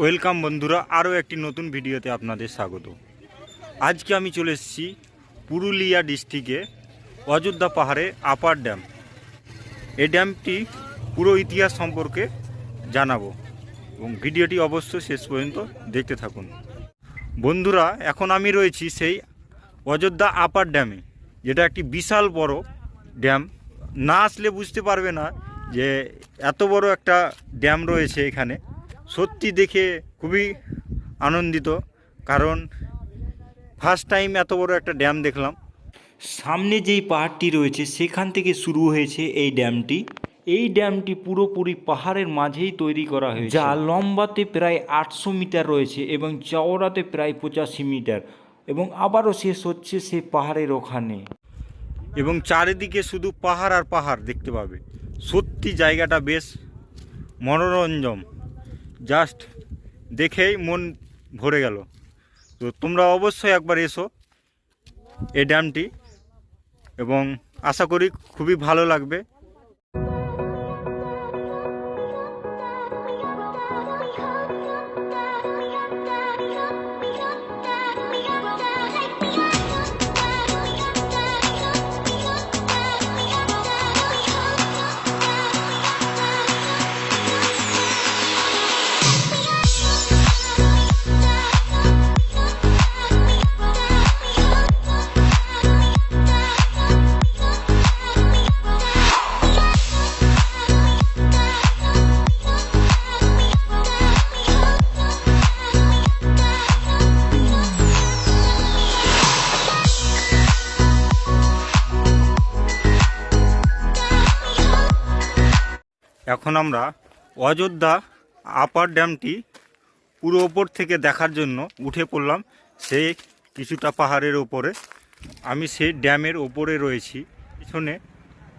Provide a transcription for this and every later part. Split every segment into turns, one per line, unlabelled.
Welcome বন্ধুরা, আরও একটি নতুন ভিডিওতে আপনাদের স্বাগত। আজকে আমি চলে এসেছি পুরুলিয়া ডিস্ট্রিক্টে অযোধ্যা পাহাড়ে আপার ড্যাম। এই ড্যামটি পুরো ইতিহাস সম্পর্কে জানাব এবং ভিডিওটি অবশ্যই শেষ পর্যন্ত দেখতে থাকুন। বন্ধুরা, এখন আমি রয়েছি সেই অযোধ্যা আপার ড্যামে, যেটা একটি বিশাল বড় ড্যাম। না আসলে বুঝতে পারবে না যে এত বড় একটা ড্যাম রয়েছে এখানে। সত্যি দেখে খুবই আনন্দিত কারণ ফার্স্ট টাইম এত বড় একটা ড্যাম দেখলাম। সামনে যেই পাহাড়টি রয়েছে সেখান থেকে শুরু হয়েছে এই ড্যামটি এই ড্যামটি পুরোপুরি পাহাড়ের মাঝেই তৈরি করা হয়েছে। যা লম্বাতে প্রায় আটশো মিটার রয়েছে এবং চওড়াতে প্রায় পঁচাশি মিটার এবং আবারও শেষ হচ্ছে সেই পাহাড়ের ওখানে। এবং চারিদিকে শুধু পাহাড় আর পাহাড় দেখতে পাবে। সত্যি জায়গাটা বেশ মনোরঞ্জম জাস্ট দেখেই মন ভরে গেল। তো তোমরা অবশ্যই একবার এসো এই ড্যামটি এবং আশা করি খুবই ভালো লাগবে। এখন আমরা অযোধ্যা আপার ড্যামটি পুরো ওপর থেকে দেখার জন্য উঠে পড়লাম। সেই কিছুটা পাহাড়ের ওপরে আমি সেই ড্যামের ওপরে রয়েছি। পিছনে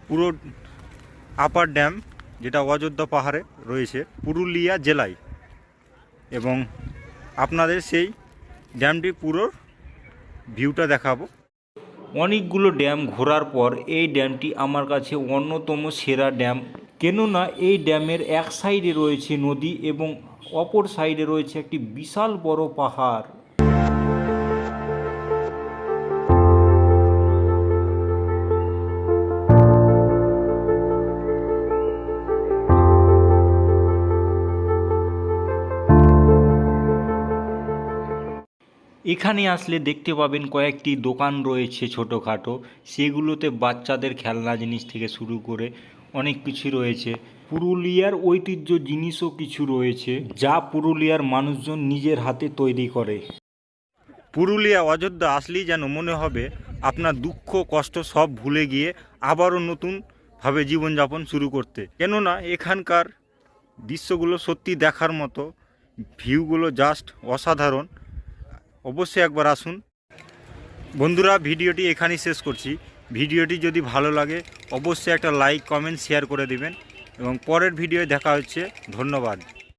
পুরো আপার ড্যাম যেটা অযোধ্যা পাহাড়ে রয়েছে, পুরুলিয়া জেলায়। এবং আপনাদের সেই ড্যামটি পুরো ভিউটা দেখাবো। অনেকগুলো ড্যাম ঘোরার পর এই ড্যামটি আমার কাছে অন্যতম সেরা ড্যাম কেননা এই ড্যামের এক সাইডে রয়েছে নদী এবং অপর সাইডে রয়েছে একটি বিশাল বড় পাহাড়। এখানে আসলে দেখতে পাবেন কয়েকটি দোকান রয়েছে ছোটোখাটো, সেগুলোতে বাচ্চাদের খেলনা জিনিস থেকে শুরু করে অনেক কিছু রয়েছে। পুরুলিয়ার ঐতিহ্য জিনিসও কিছু রয়েছে, যা পুরুলিয়ার মানুষজন নিজের হাতে তৈরি করে। পুরুলিয়া অযোধ্যা আসলেই যেন মনে হবে, আপনার দুঃখ, কষ্ট সব ভুলে গিয়ে আবারও নতুনভাবে জীবনযাপন শুরু করতে। কেননা, এখানকার দৃশ্যগুলো সত্যি দেখার মতো ভিউগুলো জাস্ট অসাধারণ। অবশ্যই একবার আসুন বন্ধুরা, ভিডিওটি এখানেই শেষ করছি। ভিডিওটি যদি ভালো লাগে, অবশ্যই একটা লাইক, কমেন্ট, শেয়ার করে দিবেন। এবং পরের ভিডিও দেখা হচ্ছে। ধন্যবাদ।